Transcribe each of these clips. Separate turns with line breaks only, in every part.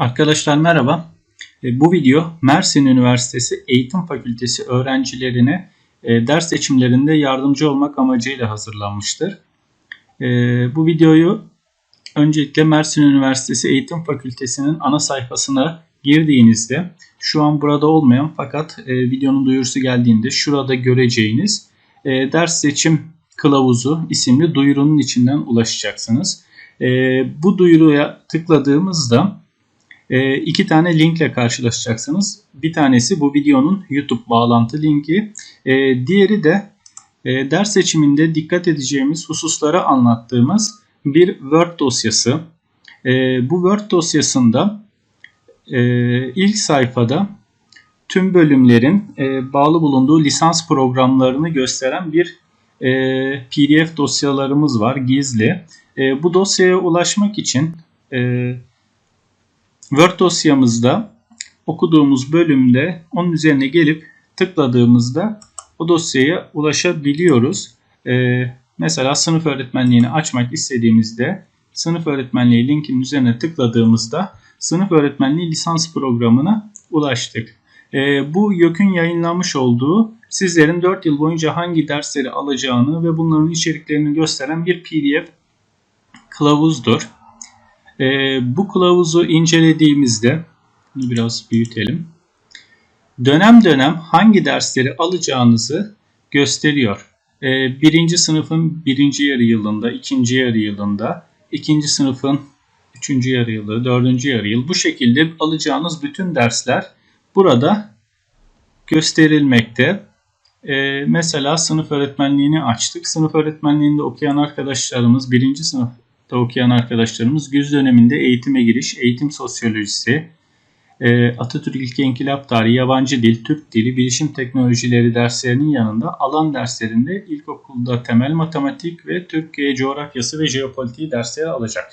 Arkadaşlar merhaba. E, Bu video Mersin Üniversitesi Eğitim Fakültesi öğrencilerine e, ders seçimlerinde yardımcı olmak amacıyla hazırlanmıştır. E, Bu videoyu öncelikle Mersin Üniversitesi Eğitim Fakültesi'nin ana sayfasına girdiğinizde şu an burada olmayan fakat videonun duyurusu geldiğinde şurada göreceğiniz ders seçim kılavuzu isimli duyurunun içinden ulaşacaksınız. Bu duyuruya tıkladığımızda e, iki tane linkle karşılaşacaksınız. Bir tanesi bu videonun YouTube bağlantı linki. E, diğeri de e, ders seçiminde dikkat edeceğimiz hususları anlattığımız bir Word dosyası. E, bu Word dosyasında e, ilk sayfada tüm bölümlerin e, bağlı bulunduğu lisans programlarını gösteren bir e, PDF dosyalarımız var gizli. E, bu dosyaya ulaşmak için e, Word dosyamızda okuduğumuz bölümde onun üzerine gelip tıkladığımızda o dosyaya ulaşabiliyoruz. Ee, mesela sınıf öğretmenliğini açmak istediğimizde sınıf öğretmenliği linkinin üzerine tıkladığımızda sınıf öğretmenliği lisans programına ulaştık. Ee, bu YÖK'ün yayınlamış olduğu sizlerin 4 yıl boyunca hangi dersleri alacağını ve bunların içeriklerini gösteren bir PDF kılavuzdur. E, bu kılavuzu incelediğimizde bunu biraz büyütelim. Dönem dönem hangi dersleri alacağınızı gösteriyor. E, birinci sınıfın birinci yarı yılında, ikinci yarı yılında, ikinci sınıfın üçüncü yarı yılı, dördüncü yarı yıl bu şekilde alacağınız bütün dersler burada gösterilmekte. Ee, mesela sınıf öğretmenliğini açtık. Sınıf öğretmenliğinde okuyan arkadaşlarımız birinci sınıf da okuyan arkadaşlarımız güz döneminde eğitime giriş, eğitim sosyolojisi, e, Atatürk İlke İnkılap Tarihi, Yabancı Dil, Türk Dili, Bilişim Teknolojileri derslerinin yanında alan derslerinde ilkokulda temel matematik ve Türkiye coğrafyası ve jeopolitiği dersleri alacak.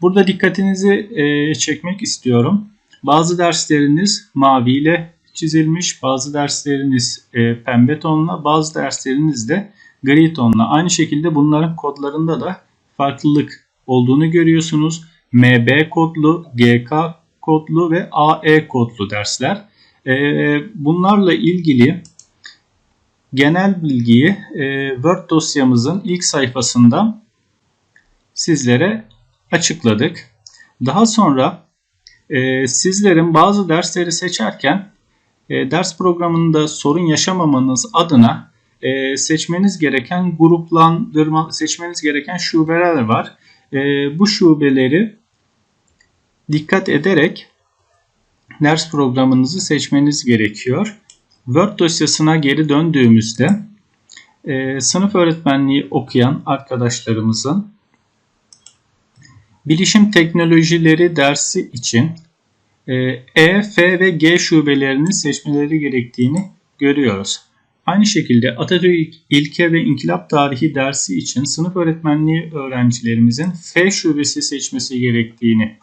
Burada dikkatinizi e, çekmek istiyorum. Bazı dersleriniz maviyle çizilmiş, bazı dersleriniz e, pembe tonla, bazı dersleriniz de gri tonla. Aynı şekilde bunların kodlarında da farklılık olduğunu görüyorsunuz. MB kodlu, GK kodlu ve AE kodlu dersler. Ee, bunlarla ilgili genel bilgiyi e, Word dosyamızın ilk sayfasında sizlere açıkladık. Daha sonra e, sizlerin bazı dersleri seçerken e, ders programında sorun yaşamamanız adına seçmeniz gereken gruplandırma, seçmeniz gereken şubeler var e, bu şubeleri dikkat ederek ders programınızı seçmeniz gerekiyor. Word dosyasına geri döndüğümüzde e, sınıf öğretmenliği okuyan arkadaşlarımızın bilişim teknolojileri dersi için e, E, F ve G şubelerini seçmeleri gerektiğini görüyoruz. Aynı şekilde Atatürk İlke ve İnkılap Tarihi dersi için sınıf öğretmenliği öğrencilerimizin F şubesi seçmesi gerektiğini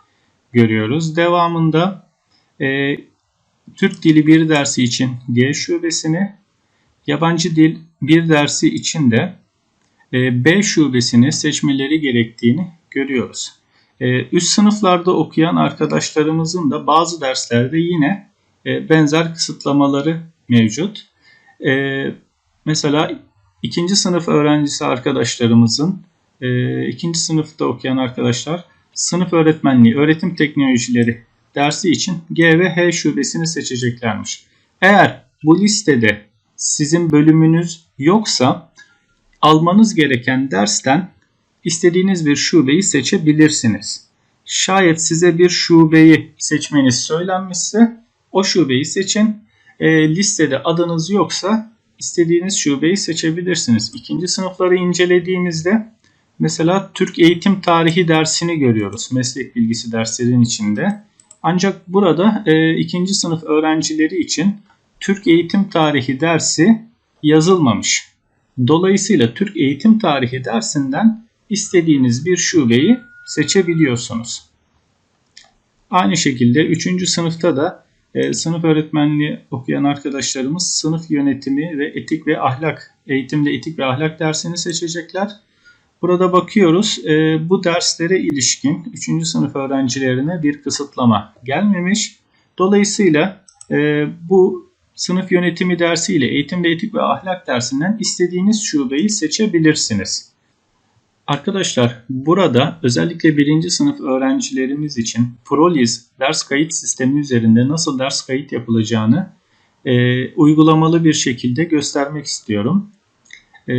görüyoruz. Devamında e, Türk Dili 1 dersi için G şubesini, yabancı dil 1 dersi için de e, B şubesini seçmeleri gerektiğini görüyoruz. E, üst sınıflarda okuyan arkadaşlarımızın da bazı derslerde yine e, benzer kısıtlamaları mevcut. E, mesela ikinci sınıf öğrencisi arkadaşlarımızın, e, ikinci sınıfta okuyan arkadaşlar sınıf öğretmenliği, öğretim teknolojileri dersi için G ve H şubesini seçeceklermiş. Eğer bu listede sizin bölümünüz yoksa almanız gereken dersten istediğiniz bir şubeyi seçebilirsiniz. Şayet size bir şubeyi seçmeniz söylenmişse o şubeyi seçin e, listede adınız yoksa istediğiniz şubeyi seçebilirsiniz. İkinci sınıfları incelediğimizde mesela Türk Eğitim Tarihi dersini görüyoruz meslek bilgisi derslerin içinde. Ancak burada e, ikinci sınıf öğrencileri için Türk Eğitim Tarihi dersi yazılmamış. Dolayısıyla Türk Eğitim Tarihi dersinden istediğiniz bir şubeyi seçebiliyorsunuz. Aynı şekilde 3. sınıfta da e, sınıf öğretmenliği okuyan arkadaşlarımız sınıf yönetimi ve etik ve ahlak, eğitimde etik ve ahlak dersini seçecekler. Burada bakıyoruz e, bu derslere ilişkin 3. sınıf öğrencilerine bir kısıtlama gelmemiş. Dolayısıyla e, bu sınıf yönetimi dersiyle eğitim ve etik ve ahlak dersinden istediğiniz şubeyi seçebilirsiniz. Arkadaşlar burada özellikle birinci sınıf öğrencilerimiz için Proliz ders kayıt sistemi üzerinde nasıl ders kayıt yapılacağını e, uygulamalı bir şekilde göstermek istiyorum. E,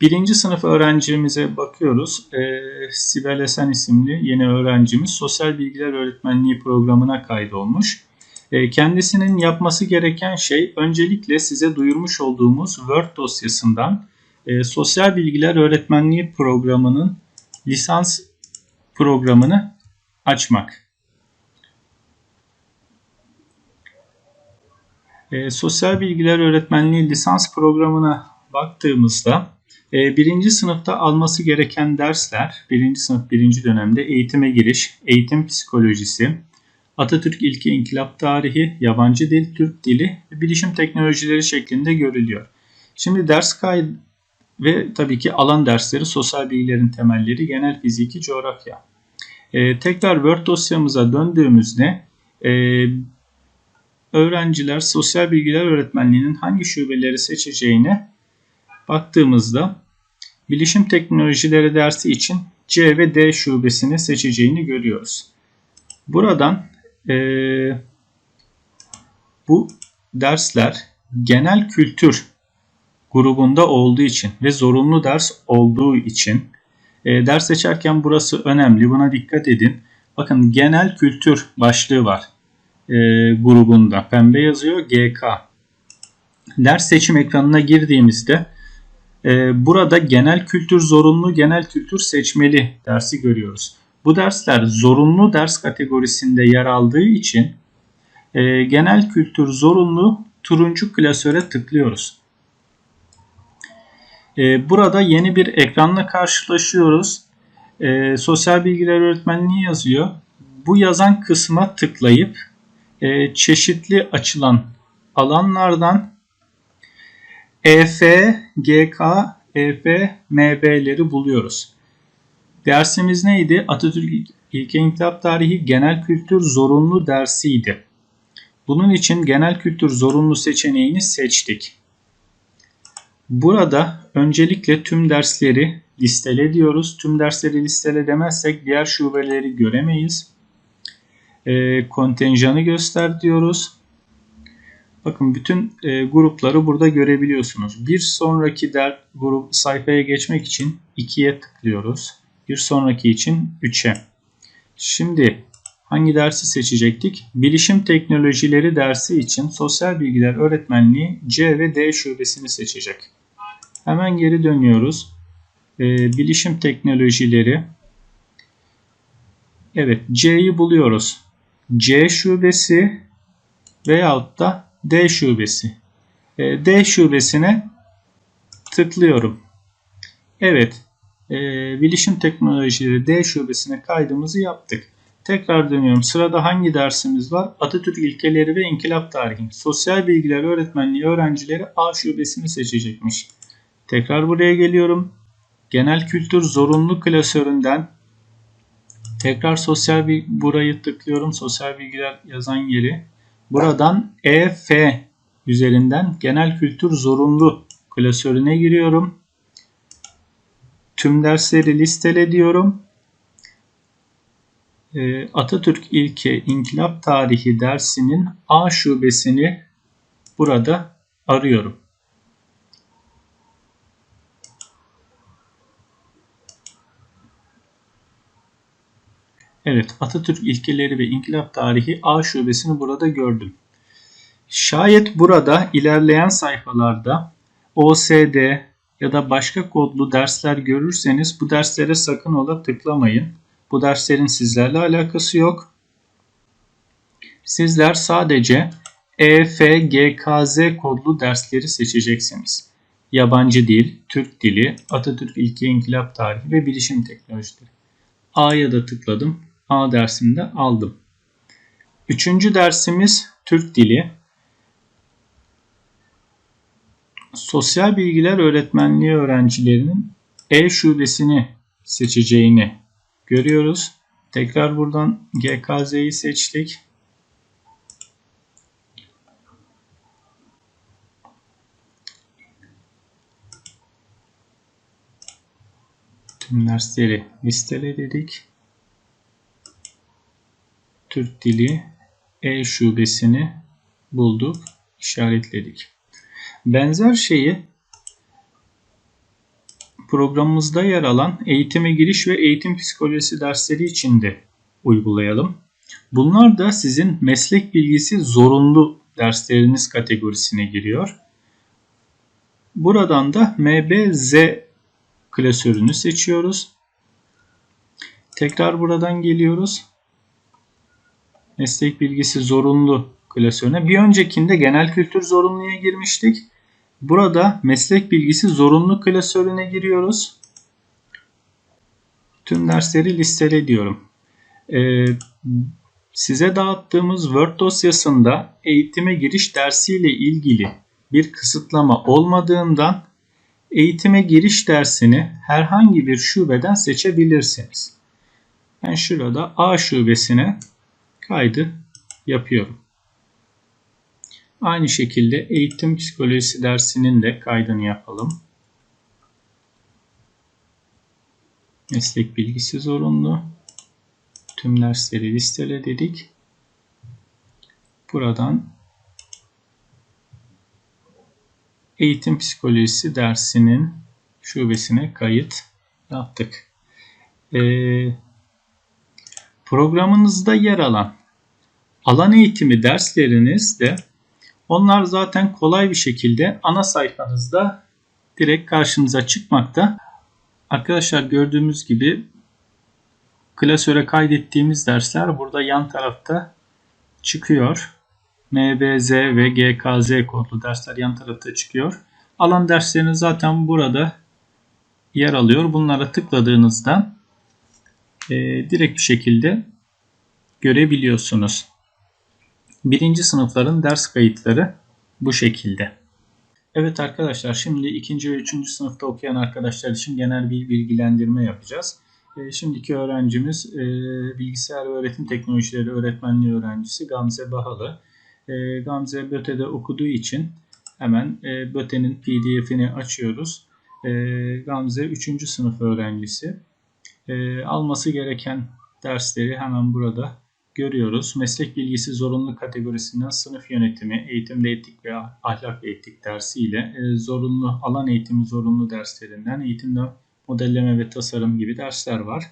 birinci sınıf öğrencimize bakıyoruz. E, Sibel Esen isimli yeni öğrencimiz sosyal bilgiler öğretmenliği programına kaydolmuş. E, kendisinin yapması gereken şey öncelikle size duyurmuş olduğumuz Word dosyasından e, sosyal bilgiler öğretmenliği programının lisans programını açmak. E, sosyal bilgiler öğretmenliği lisans programına baktığımızda e, birinci sınıfta alması gereken dersler, birinci sınıf birinci dönemde eğitime giriş, eğitim psikolojisi, Atatürk İlki İnkılap Tarihi, Yabancı Dil, Türk Dili ve Bilişim Teknolojileri şeklinde görülüyor. Şimdi ders kaydı ve tabii ki alan dersleri sosyal bilgilerin temelleri, genel fiziki, coğrafya. Ee, tekrar Word dosyamıza döndüğümüzde e, öğrenciler sosyal bilgiler öğretmenliğinin hangi şubeleri seçeceğine baktığımızda bilişim teknolojileri dersi için C ve D şubesini seçeceğini görüyoruz. Buradan e, bu dersler genel kültür grubunda olduğu için ve zorunlu ders olduğu için e, ders seçerken burası önemli. Buna dikkat edin. Bakın genel kültür başlığı var e, grubunda. Pembe yazıyor GK. Ders seçim ekranına girdiğimizde e, burada genel kültür zorunlu, genel kültür seçmeli dersi görüyoruz. Bu dersler zorunlu ders kategorisinde yer aldığı için e, genel kültür zorunlu turuncu klasöre tıklıyoruz. E, burada yeni bir ekranla karşılaşıyoruz. E, sosyal bilgiler öğretmenliği yazıyor. Bu yazan kısma tıklayıp e, çeşitli açılan alanlardan EF, GK, EF, MB'leri buluyoruz. Dersimiz neydi? Atatürk İlke İnkılap Tarihi Genel Kültür Zorunlu dersiydi. Bunun için genel kültür zorunlu seçeneğini seçtik. Burada öncelikle tüm dersleri listele diyoruz. Tüm dersleri listele demezsek diğer şubeleri göremeyiz. E, kontenjanı göster diyoruz. Bakın bütün e, grupları burada görebiliyorsunuz. Bir sonraki der, grup sayfaya geçmek için 2'ye tıklıyoruz. Bir sonraki için 3'e. Şimdi hangi dersi seçecektik? Bilişim teknolojileri dersi için sosyal bilgiler öğretmenliği C ve D şubesini seçecek. Hemen geri dönüyoruz. E, bilişim teknolojileri. Evet C'yi buluyoruz. C şubesi veyahut da D şubesi. E, D şubesine tıklıyorum. Evet. E, bilişim teknolojileri D şubesine kaydımızı yaptık. Tekrar dönüyorum. Sırada hangi dersimiz var? Atatürk ilkeleri ve inkılap tarihi. Sosyal bilgiler öğretmenliği öğrencileri A şubesini seçecekmiş. Tekrar buraya geliyorum. Genel kültür zorunlu klasöründen tekrar sosyal bir burayı tıklıyorum. Sosyal bilgiler yazan yeri. Buradan EF üzerinden genel kültür zorunlu klasörüne giriyorum. Tüm dersleri listele diyorum. Ee, Atatürk İlke İnkılap Tarihi dersinin A şubesini burada arıyorum. Evet, Atatürk ilkeleri ve inkılap tarihi A şubesini burada gördüm. Şayet burada ilerleyen sayfalarda OSD ya da başka kodlu dersler görürseniz bu derslere sakın ola tıklamayın. Bu derslerin sizlerle alakası yok. Sizler sadece EFGKZ kodlu dersleri seçeceksiniz. Yabancı dil, Türk dili, Atatürk İlke İnkılap Tarihi ve Bilişim Teknolojileri. A'ya da tıkladım. A dersinde aldım. Üçüncü dersimiz Türk Dili. Sosyal bilgiler öğretmenliği öğrencilerinin E şubesini seçeceğini görüyoruz. Tekrar buradan GKZ'yi seçtik. Tüm dersleri listele dedik. Türk Dili E şubesini bulduk, işaretledik. Benzer şeyi programımızda yer alan eğitime giriş ve eğitim psikolojisi dersleri için de uygulayalım. Bunlar da sizin meslek bilgisi zorunlu dersleriniz kategorisine giriyor. Buradan da MBZ klasörünü seçiyoruz. Tekrar buradan geliyoruz. Meslek bilgisi zorunlu klasörüne. Bir öncekinde genel kültür zorunluya girmiştik. Burada meslek bilgisi zorunlu klasörüne giriyoruz. Tüm dersleri listele diyorum. Ee, size dağıttığımız Word dosyasında eğitime giriş dersiyle ilgili bir kısıtlama olmadığından eğitime giriş dersini herhangi bir şubeden seçebilirsiniz. Ben şurada A şubesine kaydı yapıyorum. Aynı şekilde eğitim psikolojisi dersinin de kaydını yapalım. Meslek bilgisi zorunlu. Tüm dersleri listele dedik. Buradan eğitim psikolojisi dersinin şubesine kayıt yaptık. Ee, programınızda yer alan alan eğitimi dersleriniz de onlar zaten kolay bir şekilde ana sayfanızda direkt karşınıza çıkmakta. Arkadaşlar gördüğümüz gibi klasöre kaydettiğimiz dersler burada yan tarafta çıkıyor. MBZ ve GKZ kodlu dersler yan tarafta çıkıyor. Alan dersleriniz zaten burada yer alıyor. Bunlara tıkladığınızda e, direkt bir şekilde görebiliyorsunuz. Birinci sınıfların ders kayıtları bu şekilde. Evet arkadaşlar şimdi ikinci ve üçüncü sınıfta okuyan arkadaşlar için genel bir bilgilendirme yapacağız. E, şimdiki öğrencimiz e, bilgisayar ve öğretim teknolojileri öğretmenliği öğrencisi Gamze Bahalı. E, Gamze BÖTE'de okuduğu için hemen e, BÖTE'nin pdf'ini açıyoruz. E, Gamze 3. sınıf öğrencisi. E, alması gereken dersleri hemen burada görüyoruz. Meslek bilgisi zorunlu kategorisinden sınıf yönetimi, eğitimde etik ve ahlak ve etik dersiyle e, zorunlu alan eğitimi zorunlu derslerinden eğitimde modelleme ve tasarım gibi dersler var.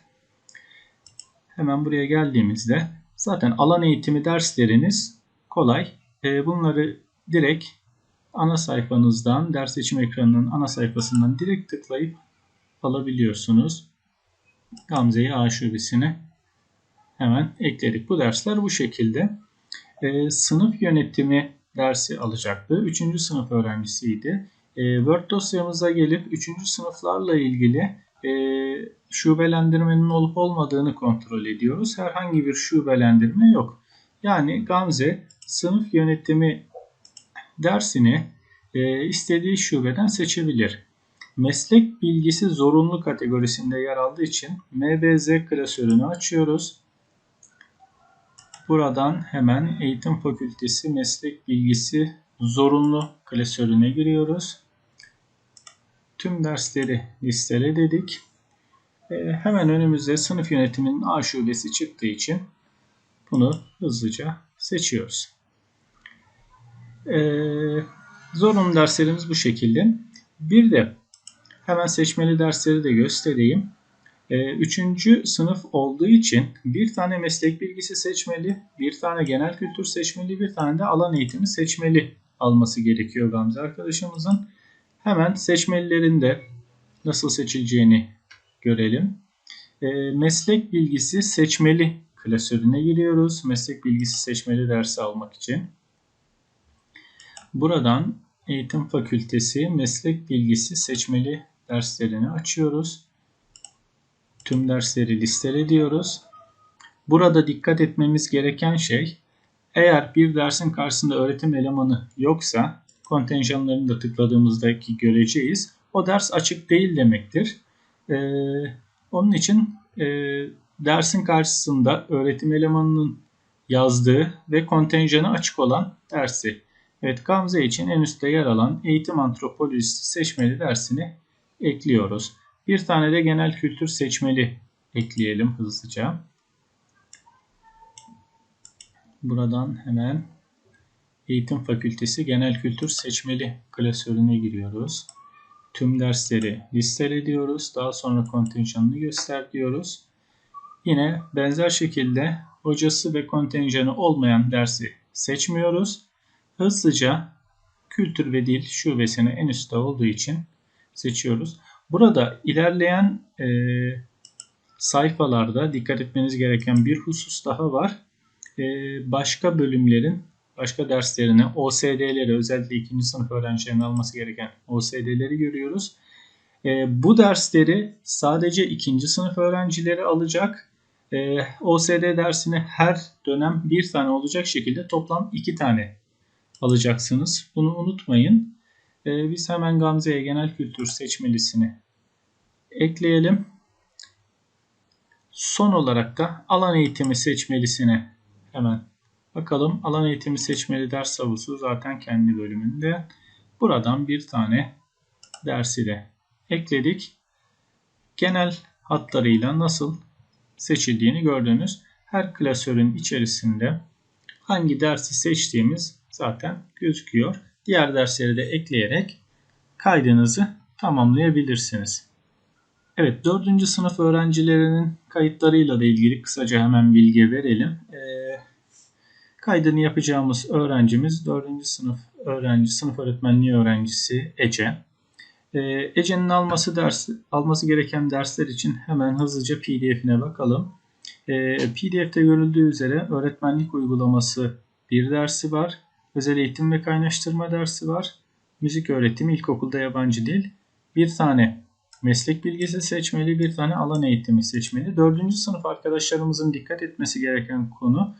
Hemen buraya geldiğimizde zaten alan eğitimi dersleriniz kolay. E, bunları direkt ana sayfanızdan, ders seçim ekranının ana sayfasından direkt tıklayıp alabiliyorsunuz. Gamze'yi A şubesine hemen ekledik. Bu dersler bu şekilde. E, sınıf yönetimi dersi alacaktı. Üçüncü sınıf öğrencisiydi. E, Word dosyamıza gelip üçüncü sınıflarla ilgili e, şubelendirmenin olup olmadığını kontrol ediyoruz. Herhangi bir şubelendirme yok. Yani Gamze sınıf yönetimi dersini e, istediği şubeden seçebilir. Meslek bilgisi zorunlu kategorisinde yer aldığı için MBZ klasörünü açıyoruz. Buradan hemen Eğitim Fakültesi Meslek Bilgisi Zorunlu klasörüne giriyoruz. Tüm dersleri listele dedik. E, hemen önümüzde sınıf yönetiminin A şubesi çıktığı için bunu hızlıca seçiyoruz. E, zorunlu derslerimiz bu şekilde. Bir de hemen seçmeli dersleri de göstereyim. Ee, üçüncü sınıf olduğu için bir tane meslek bilgisi seçmeli, bir tane genel kültür seçmeli, bir tane de alan eğitimi seçmeli alması gerekiyor Gamze arkadaşımızın. Hemen seçmelilerinde nasıl seçileceğini görelim. Ee, meslek bilgisi seçmeli klasörüne giriyoruz. Meslek bilgisi seçmeli dersi almak için. Buradan eğitim fakültesi meslek bilgisi seçmeli derslerini açıyoruz tüm dersleri listele diyoruz. Burada dikkat etmemiz gereken şey eğer bir dersin karşısında öğretim elemanı yoksa kontenjanlarını da tıkladığımızdaki göreceğiz. O ders açık değil demektir. E, onun için e, dersin karşısında öğretim elemanının yazdığı ve kontenjanı açık olan dersi. Evet Gamze için en üstte yer alan eğitim antropolojisi seçmeli dersini ekliyoruz. Bir tane de genel kültür seçmeli ekleyelim hızlıca. Buradan hemen Eğitim Fakültesi Genel Kültür Seçmeli klasörüne giriyoruz. Tüm dersleri listele diyoruz. Daha sonra kontenjanını göster diyoruz. Yine benzer şekilde hocası ve kontenjanı olmayan dersi seçmiyoruz. Hızlıca kültür ve dil şubesini en üstte olduğu için seçiyoruz. Burada ilerleyen e, sayfalarda dikkat etmeniz gereken bir husus daha var. E, başka bölümlerin, başka derslerini, OSD'leri özellikle ikinci sınıf öğrencilerinin alması gereken OSD'leri görüyoruz. E, bu dersleri sadece ikinci sınıf öğrencileri alacak. E, OSD dersini her dönem bir tane olacak şekilde toplam iki tane alacaksınız. Bunu unutmayın. E, biz hemen Gamze'ye genel kültür seçmelisini ekleyelim. Son olarak da alan eğitimi seçmelisine hemen bakalım. Alan eğitimi seçmeli ders havuzu zaten kendi bölümünde. Buradan bir tane dersi de ekledik. Genel hatlarıyla nasıl seçildiğini gördünüz. Her klasörün içerisinde hangi dersi seçtiğimiz zaten gözüküyor. Diğer dersleri de ekleyerek kaydınızı tamamlayabilirsiniz. Evet 4. sınıf öğrencilerinin kayıtlarıyla da ilgili kısaca hemen bilgi verelim. Ee, kaydını yapacağımız öğrencimiz 4. sınıf öğrenci, sınıf öğretmenliği öğrencisi Ece. Ee, Ece'nin alması ders, alması gereken dersler için hemen hızlıca PDF'ine bakalım. Ee, PDF'te görüldüğü üzere öğretmenlik uygulaması bir dersi var. Özel eğitim ve kaynaştırma dersi var. Müzik öğretimi, ilkokulda yabancı dil. Bir tane meslek bilgisi seçmeli, bir tane alan eğitimi seçmeli. Dördüncü sınıf arkadaşlarımızın dikkat etmesi gereken konu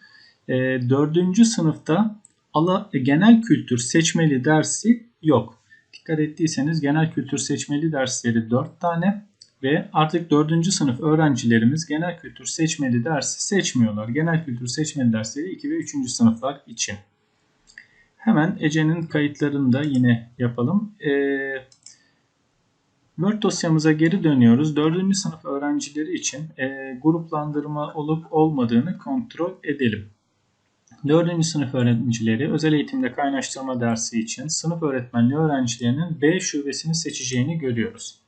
e, dördüncü sınıfta ala, genel kültür seçmeli dersi yok. Dikkat ettiyseniz genel kültür seçmeli dersleri 4 tane ve artık 4. sınıf öğrencilerimiz genel kültür seçmeli dersi seçmiyorlar. Genel kültür seçmeli dersleri 2 ve 3. sınıflar için. Hemen Ece'nin kayıtlarını da yine yapalım. Ee, Word dosyamıza geri dönüyoruz. 4. sınıf öğrencileri için e, gruplandırma olup olmadığını kontrol edelim. 4. sınıf öğrencileri özel eğitimde kaynaştırma dersi için sınıf öğretmenliği öğrencilerinin B şubesini seçeceğini görüyoruz.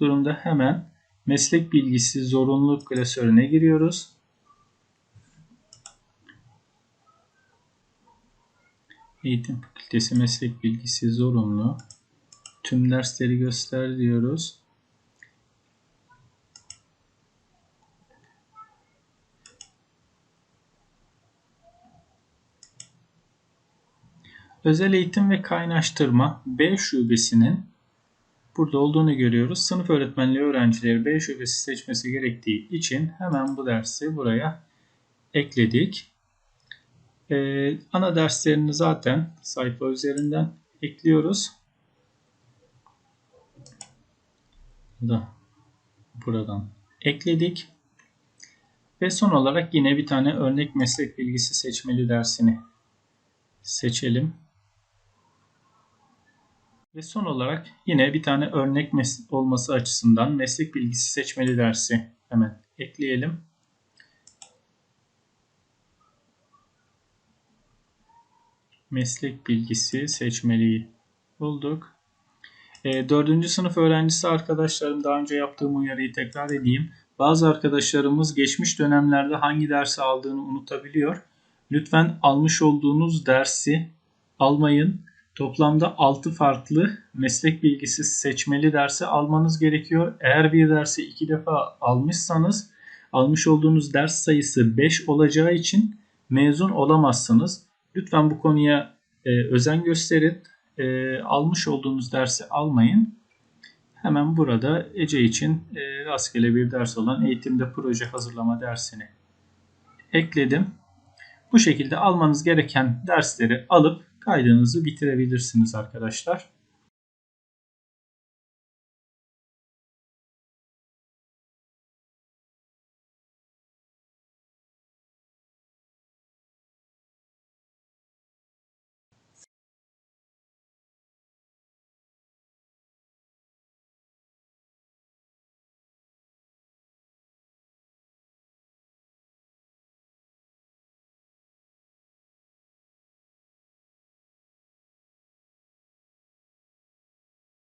Durumda hemen meslek bilgisi zorunluluk klasörüne giriyoruz. Eğitim Fakültesi Meslek Bilgisi zorunlu. Tüm dersleri göster diyoruz. Özel eğitim ve kaynaştırma B şubesinin burada olduğunu görüyoruz. Sınıf öğretmenliği öğrencileri B şubesi seçmesi gerektiği için hemen bu dersi buraya ekledik. Ee, ana derslerini zaten sayfa üzerinden ekliyoruz. Da buradan ekledik. Ve son olarak yine bir tane örnek meslek bilgisi seçmeli dersini seçelim. Ve son olarak yine bir tane örnek olması açısından meslek bilgisi seçmeli dersi hemen ekleyelim. Meslek bilgisi seçmeliyi bulduk. E, dördüncü sınıf öğrencisi arkadaşlarım daha önce yaptığım uyarıyı tekrar edeyim. Bazı arkadaşlarımız geçmiş dönemlerde hangi dersi aldığını unutabiliyor. Lütfen almış olduğunuz dersi almayın Toplamda 6 farklı meslek bilgisi seçmeli dersi almanız gerekiyor. Eğer bir dersi 2 defa almışsanız almış olduğunuz ders sayısı 5 olacağı için mezun olamazsınız. Lütfen bu konuya e, özen gösterin. E, almış olduğunuz dersi almayın. Hemen burada Ece için e, rastgele bir ders olan eğitimde proje hazırlama dersini ekledim. Bu şekilde almanız gereken dersleri alıp kaydınızı bitirebilirsiniz arkadaşlar.